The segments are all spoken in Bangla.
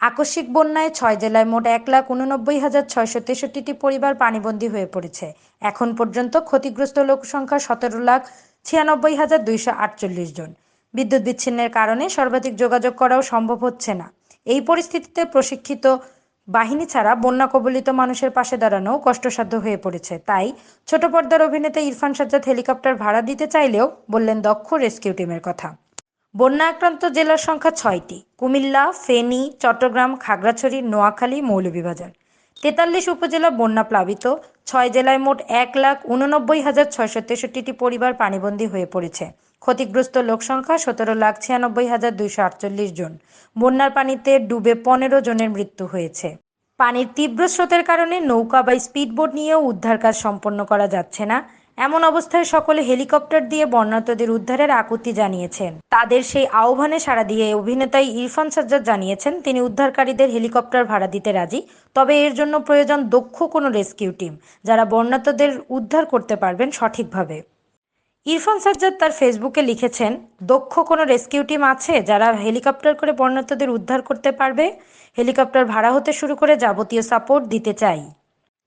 আকস্মিক বন্যায় ছয় জেলায় মোট এক লাখ উননব্বই হাজার ছয়শো তেষট্টিটি পরিবার পানিবন্দী হয়ে পড়েছে। এখন পর্যন্ত ক্ষতিগ্রস্ত লোক সংখ্যা সতেরো লাখ ছিয়ানব্বই হাজার দুইশো আটচল্লিশ জন। বিদ্যুৎ বিচ্ছিন্নের কারণে সর্বাধিক যোগাযোগ করাও সম্ভব হচ্ছে না। এই পরিস্থিতিতে প্রশিক্ষিত বাহিনী ছাড়া বন্যা কবলিত মানুষের পাশে দাঁড়ানো কষ্টসাধ্য হয়ে পড়েছে। তাই ছোট পর্দার অভিনেতা ইরফান সাজ্জাদ হেলিকপ্টার ভাড়া দিতে চাইলেও বললেন দক্ষ রেস্কিউ টিমের কথা। বন্যা আক্রান্ত জেলার সংখ্যা ছয়টি। কুমিল্লা, ফেনী, চট্টগ্রাম, খাগড়াছড়ি, নোয়াখালী, মৌলভীবাজার। তেতাল্লিশ উপজেলা বন্যা প্লাবিত। ছয় জেলায় মোট এক লাখ উননব্বই হাজার ছয়শো তেষট্টিটি পরিবার পানিবন্দী হয়ে পড়েছে। ক্ষতিগ্রস্ত লোক সংখ্যা সতেরো লাখ ছিয়ানব্বই হাজার দুইশো আটচল্লিশ জন। বন্যার পানিতে ডুবে পনেরো জনের মৃত্যু হয়েছে। পানির তীব্র স্রোতের কারণে নৌকা বা স্পিডবোট নিয়েও উদ্ধার কাজ সম্পন্ন করা যাচ্ছে না। এমন অবস্থায় সকলে হেলিকপ্টার দিয়ে বন্যার্তদের উদ্ধারের আকুতি জানিয়েছেন। তাদের সেই আহ্বানে সাড়া দিয়ে অভিনেতাই ইরফান সাজ্জাদ জানিয়েছেন, তিনি উদ্ধারকারীদের হেলিকপ্টার ভাড়া দিতে রাজি, তবে এর জন্য প্রয়োজন দক্ষ কোনো রেস্কিউ টিম, যারা বন্যার্তদের উদ্ধার করতে পারবেন সঠিকভাবে। ইরফান সাজ্জাদ তার ফেসবুকে লিখেছেন, দক্ষ কোনো রেস্কিউ টিম আছে যারা হেলিকপ্টার করে বন্যার্তদের উদ্ধার করতে পারবে? হেলিকপ্টার ভাড়া হতে শুরু করে যাবতীয় সাপোর্ট দিতে চাই।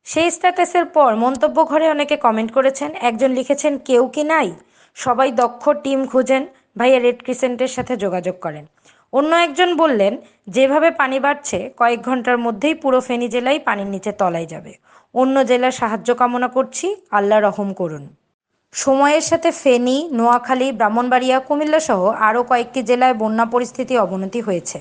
সেই স্ট্যাটাসের পর মন্তব্য ঘরে অনেকে কমেন্ট করেছেন, একজন লিখেছেন, কেউ কি নাই? সবাই দক্ষ টিম খুঁজেন, ভাইয়া রেড ক্রিসেন্টের সাথে যোগাযোগ করেন। অন্য একজন বললেন, যেভাবে পানি বাড়ছে, কয়েক ঘণ্টার মধ্যেই পুরো ফেনী জেলায় পানির নিচে তলায় যাবে। অন্য জেলার সাহায্য কামনা করছি, আল্লাহ রহম করুন। সময়ের সাথে ফেনী, নোয়াখালী, ব্রাহ্মণবাড়িয়া কুমিল্লা সহ আরও কয়েকটি জেলায় বন্যা পরিস্থিতি অবনতি হয়েছে।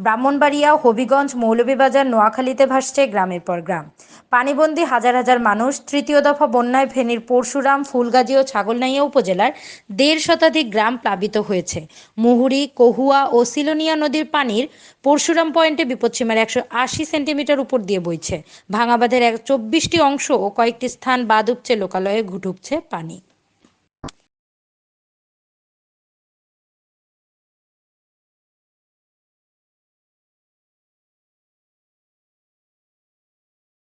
ব্রাহ্মণবাড়িয়া, হবিগঞ্জ, মৌলভীবাজার, নোয়াখালীতে ভাসছে গ্রামের পর গ্রাম। পানিবন্দী হাজার হাজার মানুষ তৃতীয় দফা বন্যায় ফেনীর পরশুরাম, ফুলগাজী ও ছাগলনাইয়া উপজেলার দেড় শতাধিক গ্রাম প্লাবিত হয়েছে। মুহুরী, কহুয়া ও সিলোনিয়া নদীর পানির পরশুরাম পয়েন্টে বিপদসীমার একশো আশি সেন্টিমিটার উপর দিয়ে বইছে। ভাঙাবাঁধের এক চব্বিশটি অংশ ও কয়েকটি স্থান বাদ উপচে লোকালয়ে ঢুকছে পানি।